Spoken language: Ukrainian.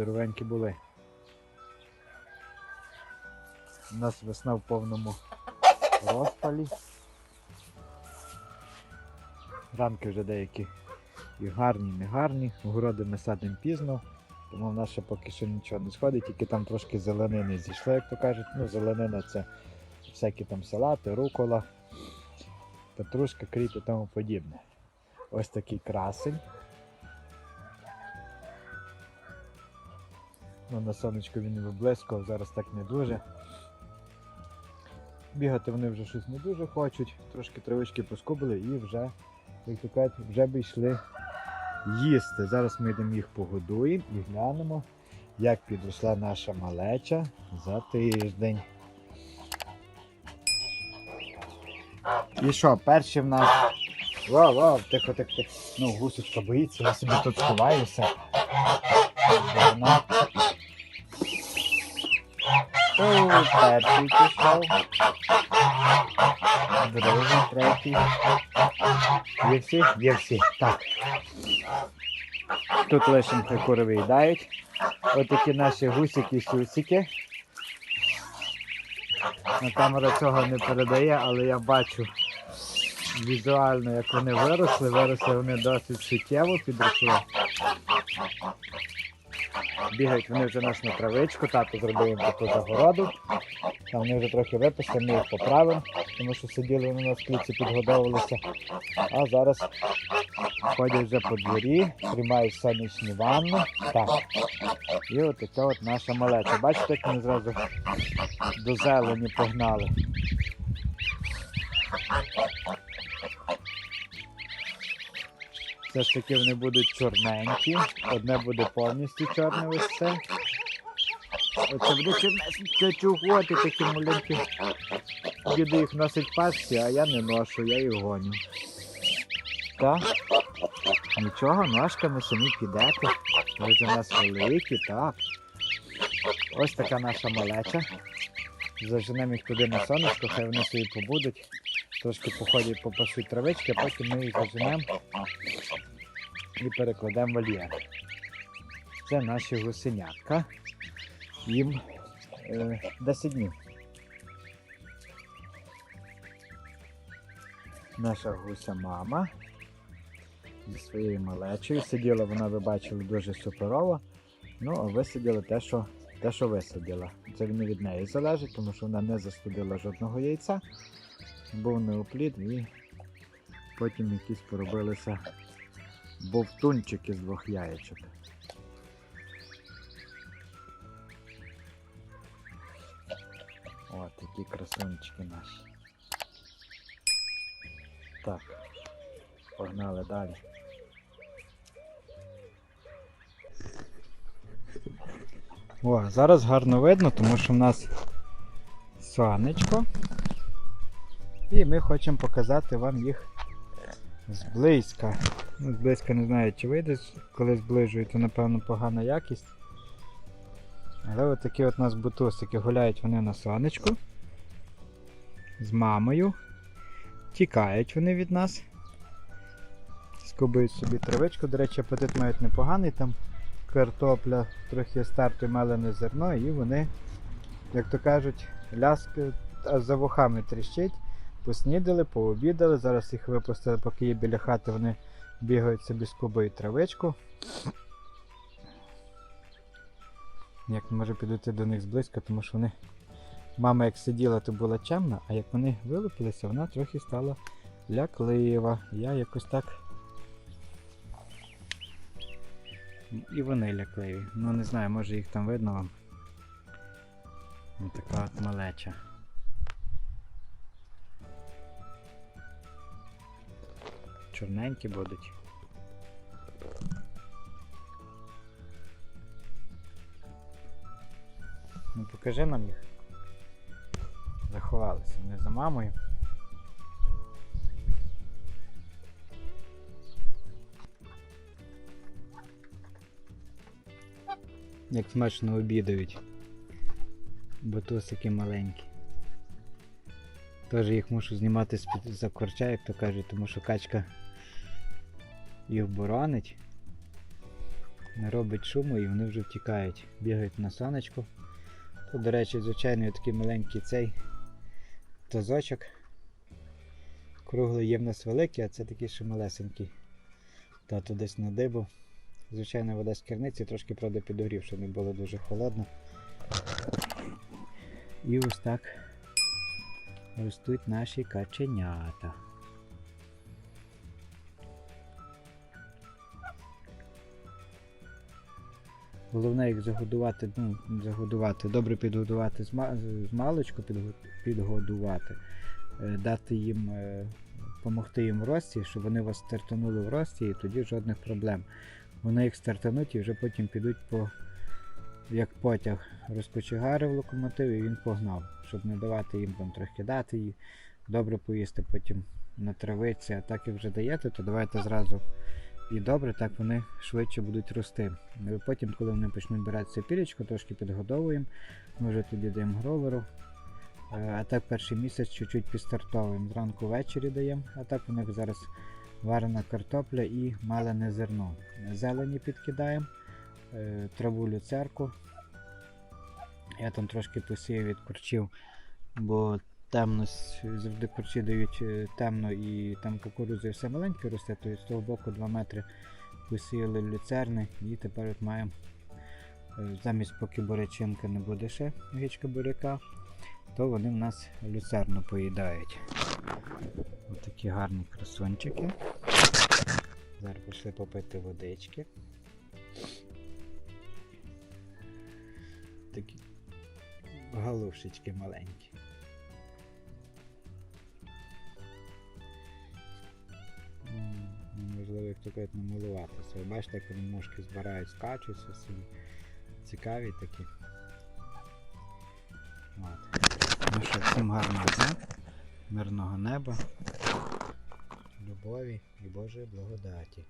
здоровенькі були. У нас весна в повному розпалі. Ранки вже деякі і гарні, і не гарні. Городи ми садимо пізно, тому в нас ще поки що нічого не сходить, тільки там трошки зеленини зійшло, як то кажуть. Ну, зеленина це всякі там салати, рукола, петрушка, кріп і тому подібне. Ось такий красень. Ну, на сонечку він виблискував, зараз так не дуже. Бігати вони вже щось не дуже хочуть, трошки травички поскубили і вже, як то кажуть, вже б йшли їсти. Зараз ми йдемо їх погодуємо і глянемо, як підросла наша малеча за тиждень. І що, перші в нас. Вау, вау, тихо, тихо, тихо. Ну, гусочка боїться, я собі тут сховаюся. О, перший пішов. Другий, третій. Є всі? Є всі. Так. Тут лише хай кури виїдають. Ось такі наші гусики-сюсики. На камера цього не передає, але я бачу візуально, як вони виросли. Виросли вони досить суттєво підросли. Бігають вони вже нас на травичку, тато зробив їм таку загороду. Там вони вже трохи випасли, ми їх поправимо, тому що сиділи вони на скліці, підгодовувалися. А зараз ходять вже по дворі, приймають сонячні ванни. Так. І от така от наша малеча. Бачите, як вони зразу до зелені погнали. Все ж таки вони будуть чорненькі. Одне буде повністю чорне ось це. Оце буде чорнесеньке. Чого ти такі маленькі? Діди їх носить пасті, а я не ношу, я їх гоню. Так? Нічого, ножками самі підете. Ви ж у нас великі, так. Ось така наша малеча. Заженемо їх туди на сонечко, хай вони собі побудуть. Трошки походять попасуть травички, а потім ми їх заженемо і перекладемо вольєр. Це наші гусенятка. Їм е, 10 днів. Наша гуся мама зі своєю малечою. Сиділа вона, ви бачили, дуже суперово. Ну, а висиділа те, що, те, що висиділа. Це не від неї залежить, тому що вона не застудила жодного яйця. Був неоплід і потім якісь поробилися бовтунчики з двох яєчок. О, такі красунчики наші. Так, погнали далі. О, зараз гарно видно, тому що в нас сонечко. І ми хочемо показати вам їх зблизька. Ну, зблизька не знаю, чи вийде, коли зближую, то напевно погана якість. Але от такі от у нас бутусики гуляють вони на сонечку. З мамою. Тікають вони від нас. Скубують собі травичку. До речі, апетит мають непоганий, там картопля, трохи старту мелене зерно, і вони, як то кажуть, ляски аж за вухами тріщить. Поснідали, пообідали, зараз їх випустили, поки є біля хати, вони бігають собі скубують травичку. Як не можу підійти до них зблизька, тому що вони. Мама як сиділа, то була чемна, а як вони вилупилися, вона трохи стала ляклива. Я якось так. І вони лякливі. Ну не знаю, може їх там видно вам. Така от малеча. Чорненькі будуть. Ну покажи нам їх. Заховалися, не за мамою. Як смачно обідають. Батусики маленькі. Теж їх мушу знімати з-під за корча, як то кажуть, тому що качка їх боронить. не робить шуму і вони вже втікають, бігають на сонечко. Тут, до речі, звичайний такий маленький цей тазочок. Круглий є в нас великий, а це такий ще малесенький. Тато десь надибав. Звичайно, вода з керниці, трошки правда підогрів, щоб не було дуже холодно. І ось так ростуть наші каченята. Головне їх загодувати, ну, загодувати, добре підгодувати з, маличку, підгодувати, е, дати їм, е, допомогти їм в рості, щоб вони вас стартанули в рості, і тоді жодних проблем. Вони їх стартануть і вже потім підуть по як потяг розкочегарив локомотив і він погнав, щоб не давати їм там трохи дати їй, добре поїсти, потім натравитися. А так як вже даєте, то давайте зразу і добре, так вони швидше будуть рости. Потім, коли вони почнуть биратися пілечко, трошки підгодовуємо, ми вже тоді даємо гроверу. Е, А так перший місяць чуть-чуть підстартовуємо. Зранку ввечері даємо, а так у них зараз варена картопля і малене зерно. Зелені підкидаємо, е, траву люцерку. Я там трошки посіяв від курчів, бо темно завжди дають е, темно і там кукурудзи все маленьке росте, то з того боку 2 метри посіяли люцерни і тепер от маємо е, замість поки бурячинка не буде ще гічка буряка, то вони в нас люцерну поїдають. Ось такі гарні красунчики. Зараз пішли попити водички. Такі галушечки маленькі. Можливо, як то кажуть, намилуватися. Ви Бачите, як вони мушки збирають, скачуться собі. Цікаві такі. От. Ну що, всім гарного дня, мирного неба, любові і Божої благодаті.